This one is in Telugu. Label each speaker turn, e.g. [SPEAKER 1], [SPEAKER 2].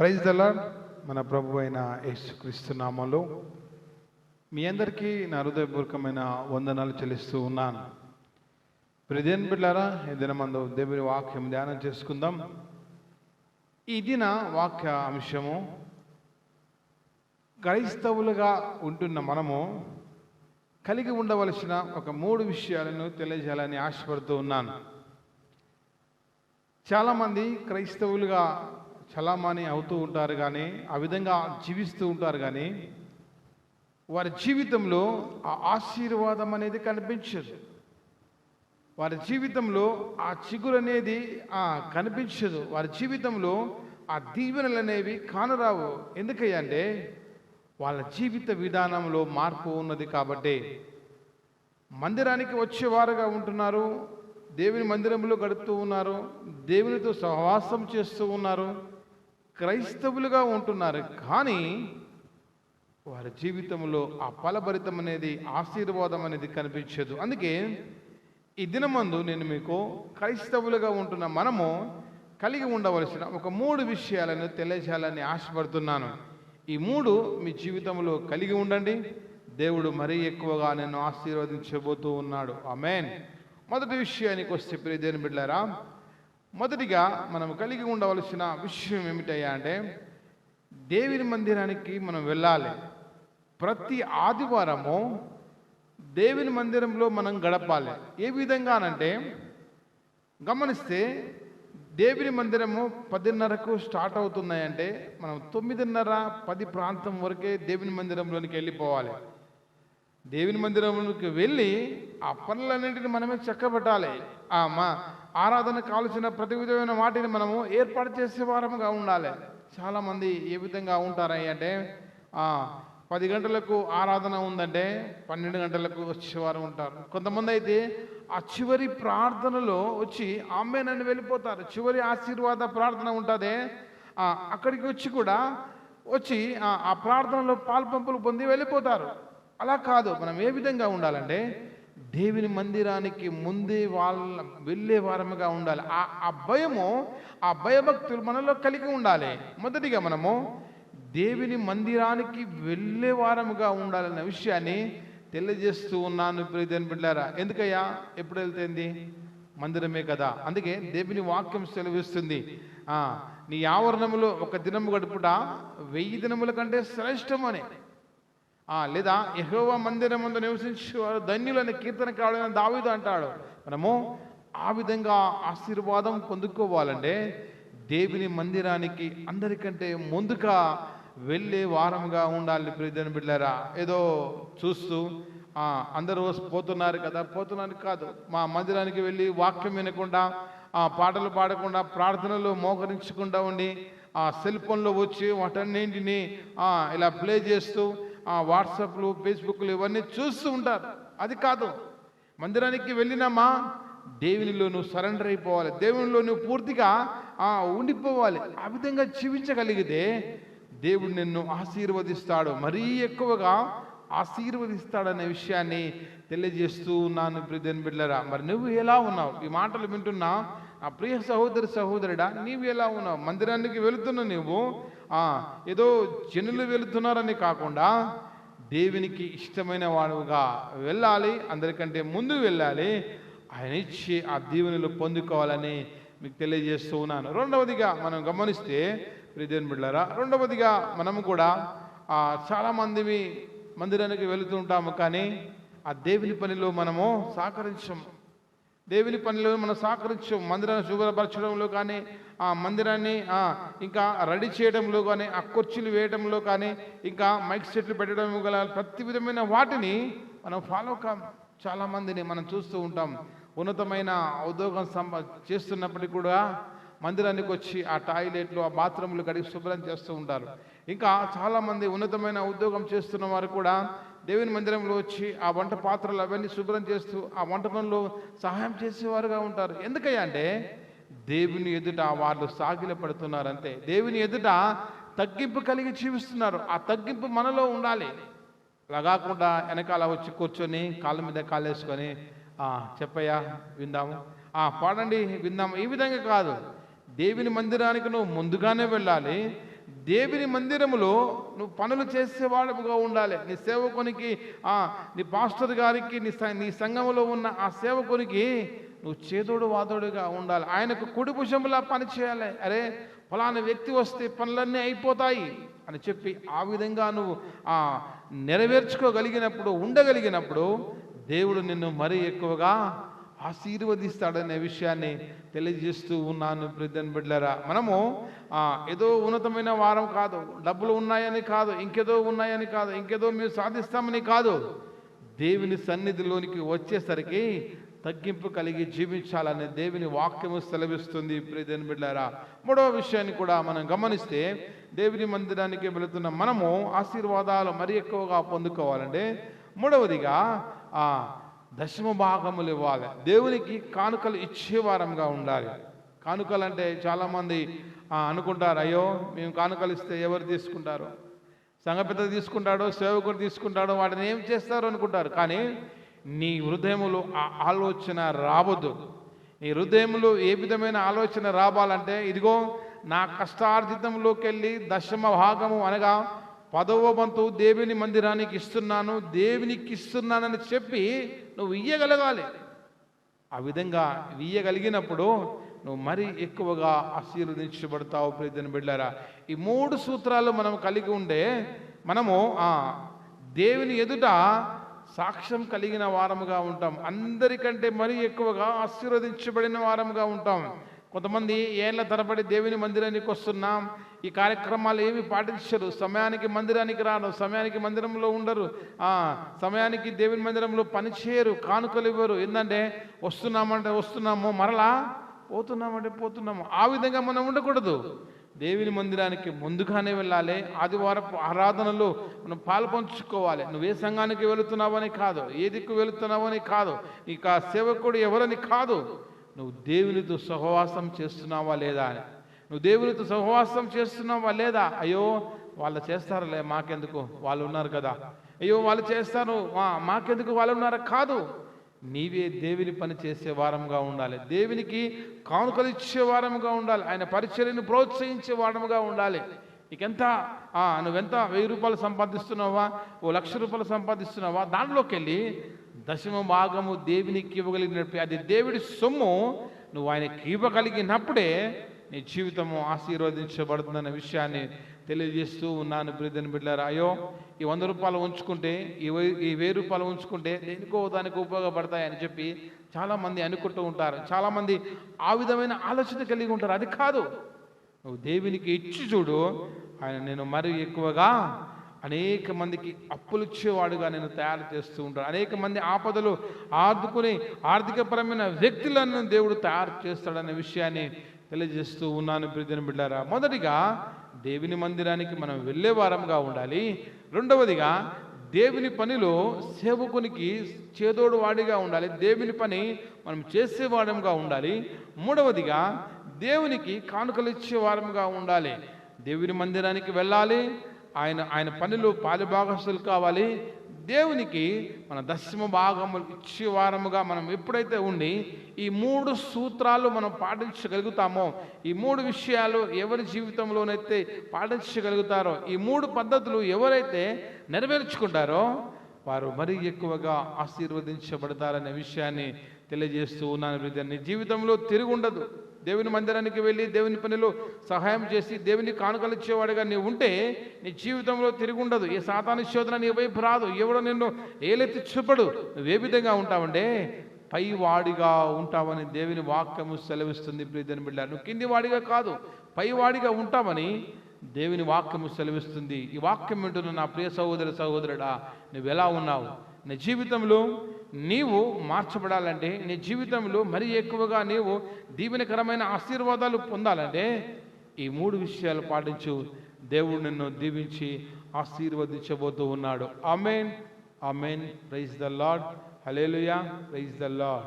[SPEAKER 1] ప్రైజ్ దలా మన ప్రభు అయిన యేసుక్రీస్తు నామంలో మీ అందరికీ నా హృదయపూర్వకమైన వందనాలు చెల్లిస్తూ ఉన్నాను. ప్రదేన్ బిడ్డారా ఈ దినమందు దేవుని వాక్యం ధ్యానం చేసుకుందాం. ఈ దిన వాక్య అంశము క్రైస్తవులుగా ఉంటున్న మనము కలిగి ఉండవలసిన ఒక మూడు విషయాలను తెలియజేయాలని ఆశపడుతూ ఉన్నాను. చాలామంది క్రైస్తవులుగా చలామణి అవుతూ ఉంటారు కానీ ఆ విధంగా జీవిస్తూ ఉంటారు కానీ వారి జీవితంలో ఆ ఆశీర్వాదం అనేది కనిపించదు. వారి జీవితంలో ఆ చిగురు అనేది ఆ కనిపించదు. వారి జీవితంలో ఆ దీవెనలు అనేవి కానరావు. ఎందుకంటే వాళ్ళ జీవిత విధానంలో మార్పు ఉన్నది కాబట్టి. మందిరానికి వచ్చేవారుగా ఉంటున్నారు దేవుని మందిరంలో గడుపుతూ ఉన్నారు దేవునితో సహవాసం చేస్తూ ఉన్నారు క్రైస్తవులుగా ఉంటున్నారు. కానీ వారి జీవితంలో ఆ ఫలభరితం అనేది ఆశీర్వాదం అనేది కనిపించదు. అందుకే ఈ దినమందు నేను మీకు క్రైస్తవులుగా ఉంటున్న మనము కలిగి ఉండవలసిన ఒక మూడు విషయాలను తెలియజేయాలని ఆశపడుతున్నాను. ఈ మూడు మీ జీవితంలో కలిగి ఉండండి. దేవుడు మరీ ఎక్కువగా నేను ఆశీర్వదించబోతూ ఉన్నాడు. ఆ మెయిన్ మొదటి విషయానికి వస్తే ప్రియదేని బిడ్డారా మొదటిగా మనం కలిగి ఉండవలసిన విషయం ఏమిటయ్యా అంటే దేవుని మందిరానికి మనం వెళ్ళాలి. ప్రతి ఆదివారము దేవుని మందిరంలో మనం గడపాలి. ఏ విధంగానంటే గమనిస్తే దేవుని మందిరము పదిన్నరకు స్టార్ట్ అవుతున్నాయంటే మనం తొమ్మిదిన్నర పది ప్రాంతం వరకే దేవుని మందిరంలోనికి వెళ్ళిపోవాలి. దేవుని మందిరంలోకి వెళ్ళి ఆ పనులన్నింటిని మనమే చక్కబెట్టాలి. ఆ మా ఆరాధన కావలసిన ప్రతి విధమైన వాటిని మనము ఏర్పాటు చేసే వారముగా ఉండాలి. చాలామంది ఏ విధంగా ఉంటారని అంటే పది గంటలకు ఆరాధన ఉందంటే పన్నెండు గంటలకు వచ్చేవారు ఉంటారు. కొంతమంది అయితే ఆ చివరి ప్రార్థనలో వచ్చి ఆమెనని వెళ్ళిపోతారు. చివరి ఆశీర్వాద ప్రార్థన ఉంటుంది. అక్కడికి వచ్చి కూడా వచ్చి ఆ ప్రార్థనలో పాల్పంపులు పొంది వెళ్ళిపోతారు. అలా కాదు. మనం ఏ విధంగా ఉండాలంటే దేవుని మందిరానికి ముందే వాళ్ళ వెళ్ళే వారముగా ఉండాలి. ఆ ఆ భయము ఆ భయభక్తులు మనలో కలిగి ఉండాలి. మొదటిగా మనము దేవుని మందిరానికి వెళ్ళే వారముగా ఉండాలన్న విషయాన్ని తెలియజేస్తూ ఉన్నాను ప్రియదని బిడ్డారా. ఎందుకయ్యా? ఎప్పుడు వెళ్తుంది? మందిరమే కదా. అందుకే దేవుని వాక్యం సెలవిస్తుంది. నీ ఆవరణములో ఒక దినము గడుపుట వెయ్యి దినముల కంటే శ్రేష్టమని లేదా యహోవ మందిరం ముందు నివసించేవారు ధన్యులని కీర్తన కావాలని దావీదు అంటాడు. మనము ఆ విధంగా ఆశీర్వాదం పొందుకోవాలంటే దేవుని మందిరానికి అందరికంటే ముందుగా వెళ్ళే వారముగా ఉండాలి ప్రియదని బిడ్డారా ఏదో చూస్తూ అందరూ పోతున్నారు కదా పోతున్నారు కాదు. మా మందిరానికి వెళ్ళి వాక్యం వినకుండా ఆ పాటలు పాడకుండా ప్రార్థనలు మోకరించకుండా ఉండి ఆ సెల్ ఫోన్లో వచ్చి వాటన్నింటినీ ఇలా ప్లే చేస్తూ ఆ వాట్సాప్లు ఫేస్బుక్లు ఇవన్నీ చూస్తూ ఉంటారు. అది కాదు. మందిరానికి వెళ్ళినామా? దేవునిలో నువ్వు సరెండర్ అయిపోవాలి. దేవునిలో నువ్వు పూర్తిగా ఆ, ఉండిపోవాలి. ఆ విధంగా జీవించగలిగితే దేవుడు నిన్ను ఆశీర్వదిస్తాడు. మరీ ఎక్కువగా ఆశీర్వదిస్తాడనే విషయాన్ని తెలియజేస్తూ ఉన్నాను ప్రియన్ బిడ్డరా మరి నువ్వు ఎలా ఉన్నావు? ఈ మాటలు వింటున్నా ఆ ప్రియ సహోదరి సహోదరుడా నీవు ఎలా ఉన్నావు? మందిరానికి వెళుతున్న నువ్వు ఏదో జనులు వెళుతున్నారని కాకుండా దేవునికి ఇష్టమైన వాడుగా వెళ్ళాలి అందరికంటే ముందు వెళ్ళాలి. ఆయన ఇచ్చి ఆ దీవెనలు పొందుకోవాలని మీకు తెలియజేస్తూ ఉన్నాను. రెండవదిగా మనం గమనిస్తే ప్రియన్ బిడ్డరా రెండవదిగా మనము కూడా చాలామంది మందిరానికి వెళుతూ ఉంటాము కానీ ఆ దేవుని పనిలో మనము సహకరించము దేవుని పనిలో మనం సహకరించం మందిరాన్ని శుభ్రపరచడంలో కానీ ఆ మందిరాన్ని ఇంకా రెడీ చేయడంలో కానీ ఆ కుర్చీలు వేయడంలో కానీ ఇంకా మైక్ సెట్లు పెట్టడం గల ప్రతి విధమైన వాటిని మనం ఫాలో కాం చాలామందిని మనం చూస్తూ ఉంటాం. ఉన్నతమైన ఉద్యోగం సంపా చేస్తున్నప్పటికీ కూడా మందిరానికి వచ్చి ఆ టాయిలెట్లు ఆ బాత్రూమ్లు కడిగి శుభ్రం చేస్తూ ఉంటారు. ఇంకా చాలామంది ఉన్నతమైన ఉద్యోగం చేస్తున్న వారు కూడా దేవుని మందిరంలో వచ్చి ఆ వంట పాత్రలు అవన్నీ శుభ్రం చేస్తూ ఆ వంట పనిలో సహాయం చేసేవారుగా ఉంటారు. ఎందుకయ్యా అంటే దేవుని ఎదుట వాళ్ళు సాగిల పడుతున్నారు అంతే దేవుని ఎదుట తగ్గింపు కలిగి జీవిస్తున్నారు. ఆ తగ్గింపు మనలో ఉండాలి. అలా కాకుండా వెనకాల వచ్చి కూర్చొని కాళ్ళ మీద కాలేసుకొని చెప్పయ్యా విందాము. ఆ పాడండి విందాము. ఈ విధంగా కాదు. దేవుని మందిరానికి నువ్వు ముందుగానే వెళ్ళాలి. దేవుని మందిరములో నువ్వు పనులు చేసేవాడుగా ఉండాలి. నీ సేవకునికి ఆ, నీ పాస్టర్ గారికి నీ స- నీ సంఘంలో ఉన్న ఆ సేవకునికి నువ్వు చేదోడు వాదోడుగా ఉండాలి. ఆయనకు కుడి భుజంలా పని చేయాలి. అరే ఫలానా వ్యక్తి వస్తే పనులన్నీ అయిపోతాయి అని చెప్పి ఆ విధంగా నువ్వు ఆ నెరవేర్చుకోగలిగినప్పుడు ఉండగలిగినప్పుడు దేవుడు నిన్ను మరీ ఎక్కువగా ఆశీర్వదిస్తాడనే విషయాన్ని తెలియజేస్తూ ఉన్నాను ప్రిద్దన్ బిడ్డలరా మనము ఏదో ఉన్నతమైన వారం కాదు డబ్బులు ఉన్నాయని కాదు ఇంకేదో ఉన్నాయని కాదు ఇంకేదో మేము సాధిస్తామని కాదు దేవుని సన్నిధిలోనికి వచ్చేసరికి తగ్గింపు కలిగి జీవించాలని దేవుని వాక్యము సెలవిస్తుంది ప్రియదేని బిడ్డారా మూడవ విషయాన్ని కూడా మనం గమనిస్తే దేవుని మందిరానికి వెళుతున్న మనము ఆశీర్వాదాలు మరి ఎక్కువగా పొందుకోవాలంటే మూడవదిగా దశమ భాగములు ఇవ్వాలి. దేవునికి కానుకలు ఇచ్చేవారంగా ఉండాలి. కానుకలు అంటే చాలామంది అనుకుంటారు అయ్యో మేము కానుకలు ఇస్తే ఎవరు తీసుకుంటారు? సంఘ పెద్ద తీసుకుంటాడో సేవకుడు తీసుకుంటాడో వాటిని ఏం చేస్తారు? అనుకుంటారు. కానీ నీ హృదయములో ఆ ఆలోచన రావద్దు. నీ హృదయంలో ఏ విధమైన ఆలోచన రావాలంటే ఇదిగో నా కష్టార్జితంలోకి వెళ్ళి దశమ భాగము అనగా పదవ వంతు దేవుని మందిరానికి ఇస్తున్నాను దేవునికి ఇస్తున్నానని చెప్పి నువ్వు ఇయ్యగలగాలి. ఆ విధంగా ఇయ్యగలిగినప్పుడు నువ్వు మరీ ఎక్కువగా ఆశీర్వదించబడతావు ప్రతిని బిడ్డారా ఈ మూడు సూత్రాలు మనం కలిగి ఉండే మనము దేవుని ఎదుట సాక్ష్యం కలిగిన వారముగా ఉంటాం. అందరికంటే మరీ ఎక్కువగా ఆశీర్వదించబడిన వారముగా ఉంటాం. కొంతమంది ఏళ్ళ తరబడి దేవుని మందిరానికి వస్తున్నాం. ఈ కార్యక్రమాలు ఏమి పాటించరు. సమయానికి మందిరానికి రాను. సమయానికి మందిరంలో ఉండరు. ఆ సమయానికి దేవుని మందిరంలో పనిచేయరు కానుకలు ఇవ్వరు. ఏంటంటే వస్తున్నామంటే వస్తున్నాము. మరలా పోతున్నామంటే పోతున్నాము. ఆ విధంగా మనం ఉండకూడదు. దేవుని మందిరానికి ముందుగానే వెళ్ళాలి. ఆదివారపు ఆరాధనలో మనం పాలు పంచుకోవాలి. నువ్వు ఏ సంఘానికి వెళుతున్నావని కాదు. ఏ దిక్కు వెళుతున్నావని కాదు. ఇక సేవకుడు ఎవరని కాదు. నువ్వు దేవునితో సహవాసం చేస్తున్నావా లేదా అని. నువ్వు దేవునితో సహవాసం చేస్తున్నావా లేదా? అయ్యో వాళ్ళు చేస్తారులే మాకెందుకు? వాళ్ళు ఉన్నారు కదా. అయ్యో వాళ్ళు చేస్తారు. మాకెందుకు? వాళ్ళు ఉన్నారా? కాదు. నీవే దేవుని పని చేసే వారంగా ఉండాలి. దేవునికి కానుకలు ఇచ్చే వారముగా ఉండాలి. ఆయన పరిచర్యను ప్రోత్సహించే వారముగా ఉండాలి. నీకెంత? నువ్వెంత? వెయ్యి రూపాయలు సంపాదిస్తున్నావా? ఓ లక్ష రూపాయలు సంపాదిస్తున్నావా? దాంట్లోకి వెళ్ళి దశమ భాగము దేవునికి ఇవ్వగలిగినప్పుడు అది దేవుడి సొమ్ము. నువ్వు ఆయనకి ఇవ్వగలిగినప్పుడే నీ జీవితము ఆశీర్వదించబడుతుందన్న విషయాన్ని తెలియజేస్తూ ఉన్నాను ప్రియదని బిడ్డారా అయ్యో ఈ వంద రూపాయలు ఉంచుకుంటే ఈ వెయ్యి ఈ వెయ్యి రూపాయలు ఉంచుకుంటే దేనికో దానికి ఉపయోగపడతాయని చెప్పి చాలామంది అనుకుంటూ ఉంటారు. చాలామంది ఆ విధమైన ఆలోచన కలిగి ఉంటారు. అది కాదు. నువ్వు దేవునికి ఇచ్చి చూడు. ఆయన నేను మరి ఎక్కువగా అనేక మందికి అప్పులు ఇచ్చేవాడుగా నేను తయారు చేస్తూ ఉంటాను. అనేక మంది ఆపదలు ఆదుకుని ఆర్థికపరమైన వ్యక్తులను దేవుడు తయారు చేస్తాడనే విషయాన్ని తెలియజేస్తూ ఉన్నాను ప్రియని బిడ్డారా. మొదటిగా దేవుని మందిరానికి మనం వెళ్ళే వారంగా ఉండాలి. రెండవదిగా దేవుని పనిలో సేవకునికి చేదోడు వాడిగా ఉండాలి. దేవుని పని మనం చేసేవాడంగా ఉండాలి. మూడవదిగా దేవునికి కానుకలు ఇచ్చే వారంగా ఉండాలి. దేవుని మందిరానికి వెళ్ళాలి. ఆయన ఆయన పనిలో పాలుభాగస్తులు కావాలి. దేవునికి మన దశమ భాగములు ఇచ్చే వారముగా మనం ఎప్పుడైతే ఉండి ఈ మూడు సూత్రాలు మనం పాటించగలుగుతామో ఈ మూడు విషయాలు ఎవరి జీవితంలోనైతే పాటించగలుగుతారో ఈ మూడు పద్ధతులు ఎవరైతే నెరవేర్చుకుంటారో వారు మరీ ఎక్కువగా ఆశీర్వదించబడతారనే విషయాన్ని తెలియజేస్తూ ఉన్నాను నీ జీవితంలో తిరిగి ఉండదు దేవుని మందిరానికి వెళ్ళి దేవుని పనిలో సహాయం చేసి దేవుని కానుకలు ఇచ్చేవాడిగా నీవు ఉంటే నీ జీవితంలో తిరిగి ఉండదు. ఏ సాతాను శోధన నీ వైపు రాదు. ఎవడో నిన్ను ఏలెత్తి చూపడు. నువ్వు ఏ విధంగా ఉంటావంటే పైవాడిగా ఉంటావని దేవుని వాక్యము సెలవిస్తుంది ప్రియదని బిడ్డ. నువ్వు కింది వాడిగా కాదు పైవాడిగా ఉంటామని దేవుని వాక్యము సెలవిస్తుంది. ఈ వాక్యం వింటున్న నా ప్రియ సహోదర సహోదరుడా నువ్వు ఎలా ఉన్నావు? నీ జీవితంలో నీవు మార్చబడాలంటే నీ జీవితంలో మరీ ఎక్కువగా నీవు దీవెనకరమైన ఆశీర్వాదాలు పొందాలంటే ఈ మూడు విషయాలు పాటించు. దేవుడు నిన్ను దీవించి ఆశీర్వదించబోతూ ఉన్నాడు. Amen amen praise the Lord hallelujah praise the Lord